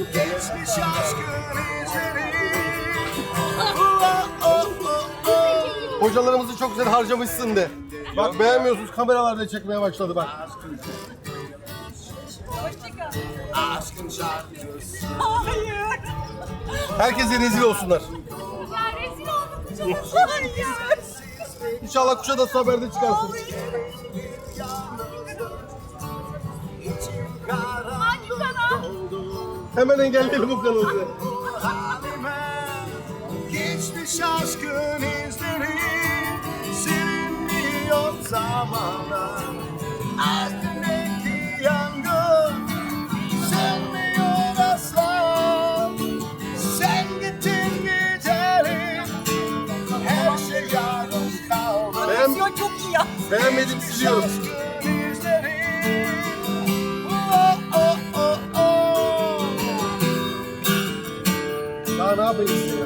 İzleri Oh, oh, oh, oh. Hocalarımızı çok güzel harcamışsın de. Bak beğenmiyorsunuz kameralarda çekmeye başladı bak. Aşkın şarkısı Hayır. Herkese rezil olsunlar. Ya rezil olduk hocam. Hayır. İnşallah Kuşadası haberde çıkarsın. Hangi Hemen engelleyelim bu kanalı. halime Geçti şaşkın izleri Silinmiyor zamanla Aklındaki yangın Sönmüyor asla Sen gittin gidelim Her şey yarım kaldı Ya çok iyi ya. beğenmedim siliyorum. Oh